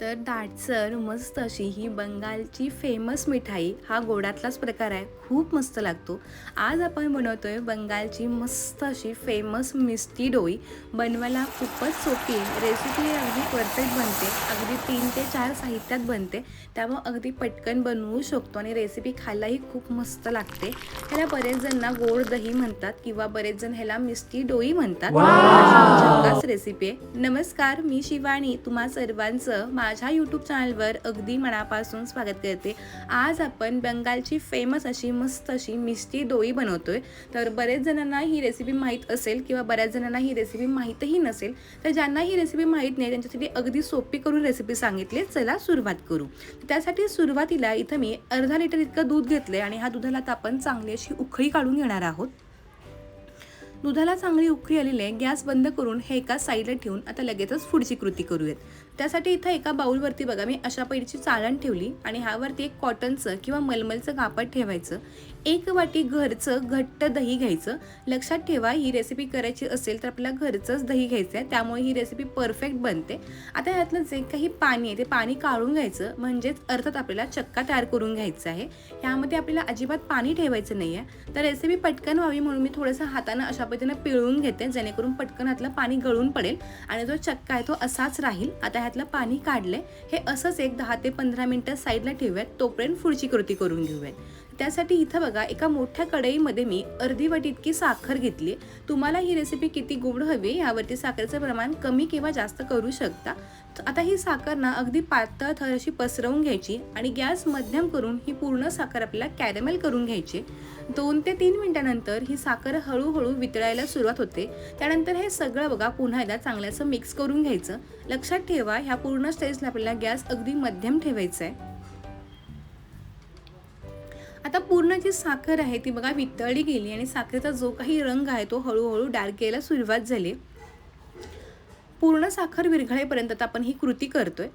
तर दाटसर मस्त अशी ही बंगालची फेमस मिठाई. हा गोडातलाच प्रकार आहे. खूप मस्त लागतो. आज आपण बनवतोय बंगालची मस्त अशी फेमस मिस्टी डोई. बनवायला खूपच सोपी आहे. रेसिपी अगदी परफेक्ट बनते. अगदी तीन ते चार साहित्यात बनते. त्यामुळं अगदी पटकन बनवू शकतो आणि रेसिपी खायलाही खूप मस्त लागते. ह्याला बरेच जणांना गोड दही म्हणतात किंवा बरेच जण ह्याला मिस्टी डोई म्हणतात. रेसिपी आहे. नमस्कार मी शिवानी. तुम्हा सर्वांचं माझ्या यूट्यूब चॅनलवर अगदी मनापासून स्वागत करते. आज आपण बंगालची फेमस अशी मस्त अशी मिस्टी डोई बनवतोय. तर बरेच जणांना ही रेसिपी माहीत असेल किंवा बऱ्याच जणांना ही रेसिपी माहीतही नसेल तर ज्यांना ही रेसिपी माहीत नाही त्यांच्यासाठी अगदी सोपी करून रेसिपी सांगितली. चला सुरुवात करू. त्यासाठी सुरुवातीला इथं मी अर्धा लिटर इतकं दूध घेतलं आहे आणि ह्या दुधाला आता आपण चांगली अशी उखळी काढून घेणार आहोत. दुधाला चांगली उकळी आलेली आहे. गॅस बंद करून हे एका साईडला ठेवून आता लगेचच पुढची कृती करूयात. त्यासाठी इथं एका बाऊलवरती बघा मी अशा पैरीची चाळण ठेवली आणि ह्यावरती एक कॉटनचं किंवा मलमलचं कापड ठेवायचं. एक वाटी घरचं घट्ट दही घ्यायचं. लक्षात ठेवा ही रेसिपी करायची असेल तर आपल्याला घरचंच दही घ्यायचं आहे त्यामुळे ही रेसिपी परफेक्ट बनते. आता ह्यातलं जे काही पाणी आहे ते पाणी काढून घ्यायचं. म्हणजेच अर्थात आपल्याला चक्का तयार करून घ्यायचा आहे. ह्यामध्ये आपल्याला अजिबात पाणी ठेवायचं नाही आहे तर रेसिपी पटकन व्हावी म्हणून मी थोडंसं हातानं अशा पद्धतीनं पिळून घेते जेणेकरून पटकन हातलं पाणी गळून पडेल आणि जो चक्का आहे तो असाच राहील. आता ह्यातलं पाणी काढलंय हे असंच एक दहा ते पंधरा मिनटं साईडला ठेवूयात तोपर्यंत पुढची कृती करून घेऊयात. त्यासाठी इथं बघा एका मोठ्या कढईमध्ये मी अर्धी वाटी इतकी साखर घेतली. तुम्हाला ही रेसिपी किती गोड हवी यावरती साखरेचं प्रमाण कमी किंवा जास्त करू शकता. आता ही साखर ना अगदी पातळ थर अशी पसरवून घ्यायची आणि गॅस मध्यम करून ही पूर्ण साखर आपल्याला कॅरेमेल करून घ्यायची. दोन ते तीन मिनिटानंतर ही साखर हळूहळू वितळायला सुरुवात होते. त्यानंतर हे सगळं बघा पुन्हा एकदा चांगल्याचं मिक्स करून घ्यायचं. लक्षात ठेवा ह्या पूर्ण स्टेजला आपल्याला गॅस अगदी मध्यम ठेवायचा आहे आता पूर्ण जी साखर आहे ती बघा वितळली गेली आणि साखरेचा जो काही रंग आहे तो हळूहळू डार्क यायला सुरुवात झाली. पूर्ण साखर विरघळेपर्यंत आता आपण ही कृती करतोय.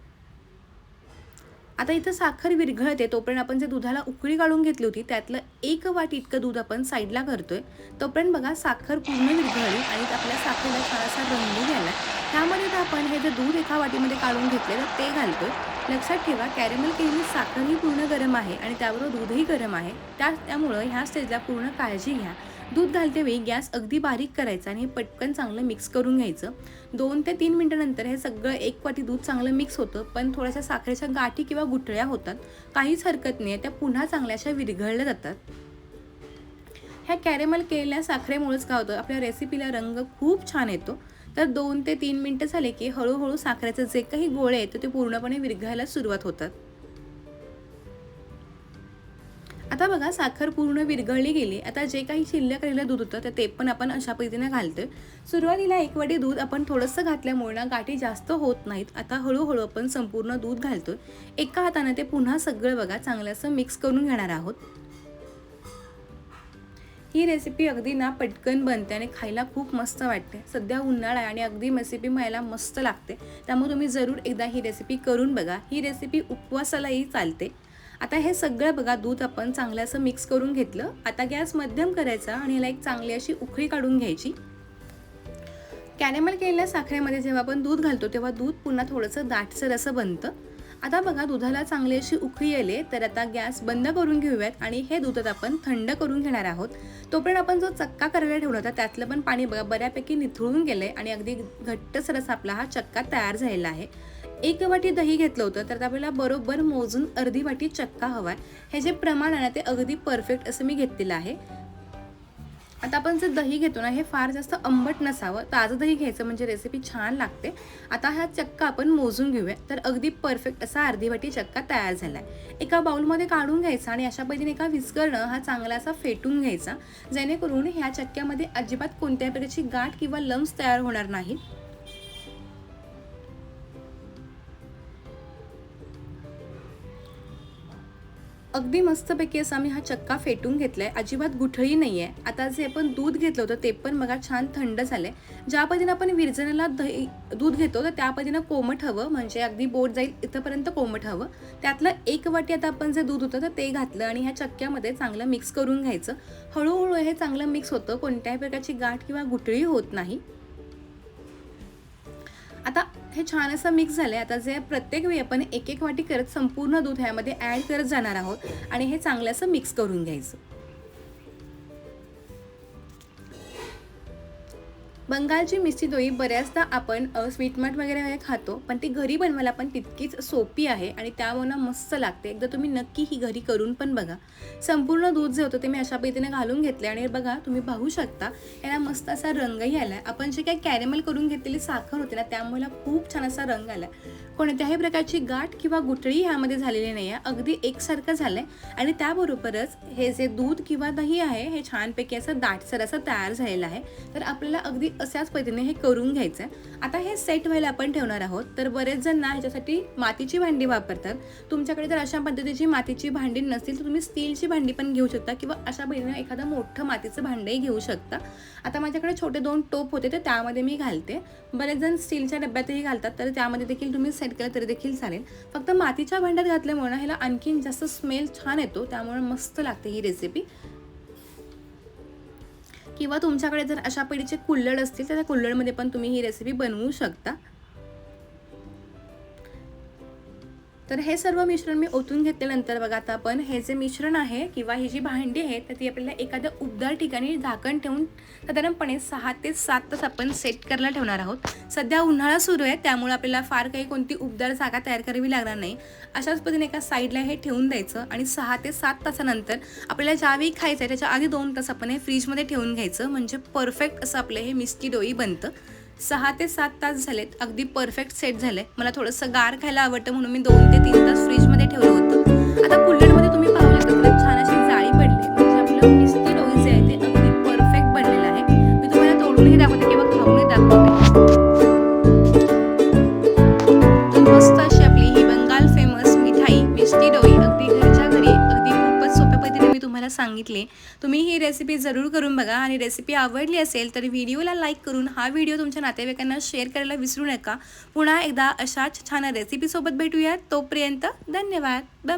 आता इथं साखर विरघळते तोपर्यंत आपण जे दुधाला उकळी काढून घेतली होती त्यातलं एक वाट इतकं दूध आपण साईडला करतोय. तोपर्यंत बघा साखर पूर्ण विरघळली आणि आपल्या साखरेला छान असा रंग घ्यायला त्यामध्ये तर आपण हे जे दूध एका वाटीमध्ये काढून घेतले तर ते घालतो लक्षात ठेवा कॅरेमल केलेली साखरही पूर्ण गरम आहे आणि त्याबरोबर दूधही गरम आहे. त्या त्यामुळं ह्या स्टेजला पूर्ण काळजी घ्या. दूध घालते वेळी गॅस अगदी बारीक करायचा आणि हे पटकन चांगलं मिक्स करून घ्यायचं. दोन ते तीन मिनटानंतर हे सगळं एक वाटी दूध चांगलं मिक्स होतं पण थोड्याशा साखरेच्या गाठी किंवा गुठळ्या होतात. काहीच हरकत नाही त्या पुन्हा चांगल्याशा विरघळल्या जातात. ह्या कॅरेमल केलेल्या साखरेमुळेच काय होतं आपल्या रेसिपीला रंग खूप छान येतो. तर दोन ते तीन मिनटं झाले की हळूहळू साखरेचे जे काही गोळे आहेत ते पूर्णपणे विरघळायला सुरुवात होतात. आता बघा साखर पूर्ण विरघळली गेली. आता जे काही शिल्लक राहिलं दूध होतं तर ते पण आपण अशा पद्धतीने घालतोय. सुरुवातीला एक वाटी दूध आपण थोडंसं घातल्यामुळे ना गाठी जास्त होत नाहीत. आता हळूहळू आपण संपूर्ण दूध घालतोय. एका हाताने ते पुन्हा सगळं बघा चांगलं असं मिक्स करून घेणार आहोत. ही रेसिपी अगदी ना पटकन बनते आणि खायला खूप मस्त वाटते. सध्या उन्हाळा आहे आणि अगदी रेसिपी मायला मस्त लागते. त्यामुळे तुम्ही जरूर एकदा ही रेसिपी करून बघा. ही रेसिपी उपवासालाही चालते. आता हे सगळं बघा दूध आपण चांगलं असं मिक्स करून घेतलं. आता गॅस मध्यम करायचा आणि ह्याला एक चांगली अशी उखळी काढून घ्यायची. कॅनेमल केलेल्या साखरेमध्ये जेव्हा आपण दूध घालतो तेव्हा दूध पुन्हा थोडंसं दाटसर असं बनतं. आता बघा दुधाला चांगली अशी उकळी आली तर आता गॅस बंद करून घेऊयात आणि हे दूध आता आपण थंड करून घेणार आहोत. तोपर्यंत आपण जो चक्का करायला ठेवला होता त्यातलं पण पाणी बघा बऱ्यापैकी निथळून गेलंय आणि अगदी घट्टसर असा आपला हा चक्का तयार झालेला आहे. एक वाटी दही घेतलं होतं तर आपल्याला बरोबर मोजून अर्धी वाटी चक्का हवा आहे. हे जे प्रमाण आहे ना ते अगदी परफेक्ट असं मी घेतलेलं आहे. आता आपण जे दही घेतो ना हे फार जास्त आंबट नसावं. ताजं दही घ्यायचं म्हणजे रेसिपी छान लागते. आता हा चक्का आपण मोजून घेऊया. तर अगदी परफेक्ट असा अर्धी वाटी चक्का तयार झाला आहे एका बाउलमध्ये काढून घ्यायचा आणि अशा पद्धतीने एका विस्करणं हा चांगला असा फेटून घ्यायचा. जेणेकरून ह्या चक्क्यामध्ये अजिबात कोणत्याही प्रकारची गाठ किंवा लम्स तयार होणार नाही. अगदी मस्तपैकी असा मी हा चक्का फेटून घेतलाय. अजिबात गुठळी नाही आहे आता जे आपण दूध घेतलं होतं ते पण बघा छान थंड झालंय. ज्या पद्धतीनं आपण विरजणाला दही दूध घेतो तर त्या पद्धतीनं कोमट हवं. म्हणजे अगदी बोट जाईल इथंपर्यंत कोमट हवं. त्यातलं एक वाटी आता आपण जे दूध होतं तर ते घातलं आणि ह्या चक्क्यामध्ये चांगलं मिक्स करून घ्यायचं. हळूहळू हे चांगलं मिक्स होतं. कोणत्याही प्रकारची गाठ किंवा गुठळी होत नाही. हे छान असं मिक्स झालं आहे आता जे प्रत्येक वेळी आपण एक एक वाटी करत संपूर्ण दूध ह्यामध्ये ॲड करत जाणार आहोत आणि हे चांगलं असं मिक्स करून घ्यायचं. बंगालची मिस्टी दोई बऱ्याचदा आपण स्वीटमार्ट वगैरे वगैरे खातो पण ती घरी बनवायला पण तितकीच सोपी आहे आणि त्यामुळे मस्त लागते. एकदा तुम्ही नक्की ही घरी करून पण बघा. संपूर्ण दूध जे होतं ते मी अशा पद्धतीने घालून घेतले आणि बघा तुम्ही पाहू शकता याला मस्त असा रंगही आला आहे आपण जे काही कॅरेमल करून घेतलेली साखर होती ना त्यामुळे खूप छान असा रंग आला आहे कोणत्याही प्रकारची गाठ किंवा गुटळी ह्यामध्ये झालेली नाही आहे. अगदी एकसारखं झालं आहे आणि त्याबरोबरच हे जे दूध किंवा दही आहे हे छानपैकी असं दाटसर असं तयार झालेलं आहे. तर आपल्याला अगदी अशाच पद्धतीने हे करून घ्यायचं आहे आता हे सेट व्हायला आपण ठेवणार आहोत. तर बरेच जण ना ह्याच्यासाठी मातीची भांडी वापरतात. तुमच्याकडे जर अशा पद्धतीची मातीची भांडी नसतील तर तुम्ही स्टीलची भांडी पण घेऊ शकता किंवा अशा पद्धतीने एखादं मोठं मातीचं भांडंही घेऊ शकता. आता माझ्याकडे छोटे दोन टोप होते तर त्यामध्ये मी घालते. बरेच जण स्टीलच्या डब्यातही घालतात तर त्यामध्ये देखील तुम्ही सेट केलं तरी देखील चालेल. फक्त मातीच्या भांड्यात घातल्यामुळे ह्याला आणखीन जास्त स्मेल छान येतो त्यामुळे मस्त लागते ही रेसिपी किंवा तुमच्याकडे जर अशा पिढीचे कुल्लड असतील तर त्या कुल्लडमध्ये पण तुम्ही ही रेसिपी बनवू शकता. तर हे सर्व मिश्रण मी ओतून घेतल्यानंतर बघा आता आपण हे जे मिश्रण आहे किंवा ही जी भांडी आहे तर ती आपल्याला एखाद्या उबदार ठिकाणी झाकण ठेवून साधारणपणे सहा ते सात तास आपण सेट करायला ठेवणार आहोत. सध्या उन्हाळा सुरू आहे त्यामुळे आपल्याला फार काही कोणती उबदार जागा तयार करावी लागणार नाही. अशाच पद्धतीने एका साईडला हे ठेवून द्यायचं आणि सहा ते सात तासानंतर आपल्याला ज्यावेळी खायचं आहे त्याच्या आधी दोन तास आपण हे फ्रीजमध्ये ठेवून घ्यायचं. म्हणजे परफेक्ट असं आपलं हे मिस्टी डोई बनतं. सहा ते सात तास झालेत. अगदी परफेक्ट सेट झालंय. मला थोडंसं गार खायला आवडतं म्हणून मी दोन ते तीन तास फ्रीजमध्ये ठेवलं होतं. आता कुल्लडमध्ये तुम्ही पाहू शकता छान अशी जाळी पडली. म्हणजे आपलं तुम्हाला सांगितले तुम्ही ही रेसिपी जरूर करून बघा आणि रेसिपी आवडली असेल तर व्हिडिओला लाईक करून हा व्हिडिओ तुमच्या नातेवाईकांना शेअर करायला विसरू नका. पुन्हा एकदा अशाच छान रेसिपीसोबत भेटूयात. तोपर्यंत धन्यवाद. Bye bye